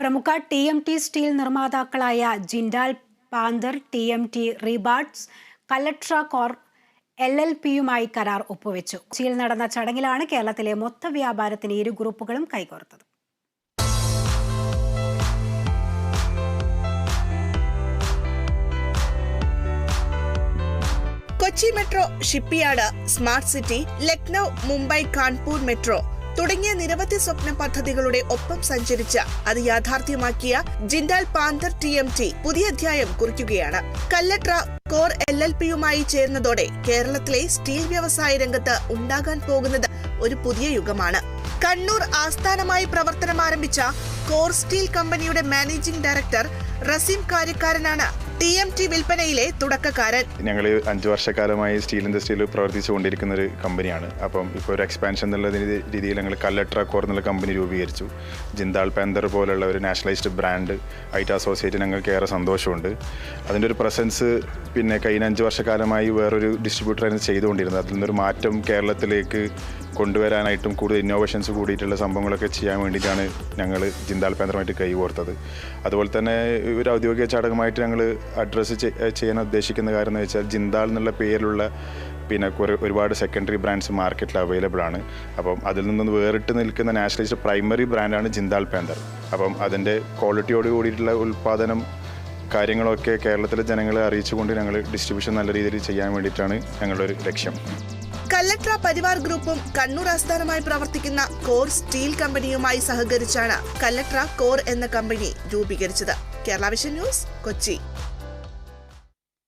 പ്രമുഖ T M T steel നിർമ്മാതാക്കളായ Jindal Panther T M T rebars കലട്ര core L L പിയുമായി കരാർ ഒപ്പുവെച്ചു. കൊച്ചിയിൽ നടന്ന ചടങ്ങിലാണ് കേരളത്തിലെ മൊത്ത വ്യാപാരത്തിന് ഇരു ഗ്രൂപ്പുകളും കൈകോർത്തത്. Kochi metro shipyard smart city Lucknow Mumbai Kanpur metro തുടങ്ങിയ നിരവധി സ്വപ്ന പദ്ധതികളുടെ ഒപ്പം സഞ്ചരിച്ച അത് യാഥാർത്ഥ്യമാക്കിയ Jindal panther T M T പുതിയ അധ്യായം കുറിക്കുകയാണ്. കല്ലട്ര കോർ എൽ എൽ പിയുമായി ചേർന്നതോടെ കേരളത്തിലെ സ്റ്റീൽ വ്യവസായ രംഗത്ത് ഉണ്ടാകാൻ പോകുന്നത് ഒരു പുതിയ യുഗമാണ്. കണ്ണൂർ ആസ്ഥാനമായി പ്രവർത്തനം ആരംഭിച്ച കോർ സ്റ്റീൽ കമ്പനിയുടെ മാനേജിംഗ് ഡയറക്ടർ റസീം കാര്യക്കാരനാണ് ടി എം ടി വിൽപ്പനയിലെ തുടക്കക്കാരൻ. ഞങ്ങൾ അഞ്ച് വർഷക്കാലമായി സ്റ്റീൽ ഇൻഡസ്ട്രിയിൽ പ്രവർത്തിച്ചു കൊണ്ടിരിക്കുന്ന ഒരു കമ്പനിയാണ്. അപ്പം ഇപ്പോൾ ഒരു എക്സ്പാൻഷൻ എന്നുള്ള രീതിയിൽ ഞങ്ങൾ കല്ലട്ര കോർ എന്നുള്ള കമ്പനി രൂപീകരിച്ചു. ജിന്താൾ പാന്തർ പോലുള്ള ഒരു നാഷണലൈസ്ഡ് ബ്രാൻഡ് ആയിട്ട് അസോസിയേറ്റ് ഞങ്ങൾക്ക് ഏറെ സന്തോഷമുണ്ട്. അതിന്റെ ഒരു പ്രസൻസ് പിന്നെ കഴിഞ്ഞ അഞ്ച് വർഷക്കാലമായി വേറൊരു ഡിസ്ട്രിബ്യൂട്ടറായിരുന്നു ചെയ്തുകൊണ്ടിരുന്നത്. അതിൽ നിന്നൊരു മാറ്റം കേരളത്തിലേക്ക് കൊണ്ടുവരാനായിട്ടും കൂടുതൽ ഇന്നോവേഷൻസ് കൂടിയിട്ടുള്ള സംഭവങ്ങളൊക്കെ ചെയ്യാൻ വേണ്ടിയിട്ടാണ് ഞങ്ങൾ ജിന്താൽ കേന്ദ്രമായിട്ട് കൈകോർത്തത്. അതുപോലെ തന്നെ ഒരു ഔദ്യോഗിക ചടങ്ങുമായിട്ട് ഞങ്ങൾ അഡ്രസ്സ് ചെയ്യാൻ ഉദ്ദേശിക്കുന്ന കാര്യം എന്ന് വെച്ചാൽ ജിന്താൽ എന്നുള്ള പേരിലുള്ള പിന്നെ ഒരുപാട് സെക്കൻഡറി ബ്രാൻഡ്സ് മാർക്കറ്റിൽ അവൈലബിൾ ആണ്. അപ്പം അതിൽ നിന്നൊന്ന് വേറിട്ട് നിൽക്കുന്ന നാഷണലൈസ്ഡ് പ്രൈമറി ബ്രാൻഡാണ് ജിന്താൽ പാന്തർ അപ്പം അതിന്റെ ക്വാളിറ്റിയോട് കൂടിയിട്ടുള്ള ഉൽപ്പാദനം കാര്യങ്ങളൊക്കെ കേരളത്തിലെ ജനങ്ങളെ അറിയിച്ചുകൊണ്ട് ഞങ്ങൾ ഡിസ്ട്രിബ്യൂഷൻ നല്ല രീതിയിൽ ചെയ്യാൻ വേണ്ടിയിട്ടാണ് ഞങ്ങളുടെ ഒരു ലക്ഷ്യം. കല്ലട്ര പരിവാർ ഗ്രൂപ്പും കണ്ണൂർ ആസ്ഥാനമായി പ്രവർത്തിക്കുന്ന കോർ സ്റ്റീൽ കമ്പനിയുമായി സഹകരിച്ചാണ് കല്ലട്ര കോർ എന്ന കമ്പനി രൂപീകരിച്ചത്. Kerala Vision News Kochi.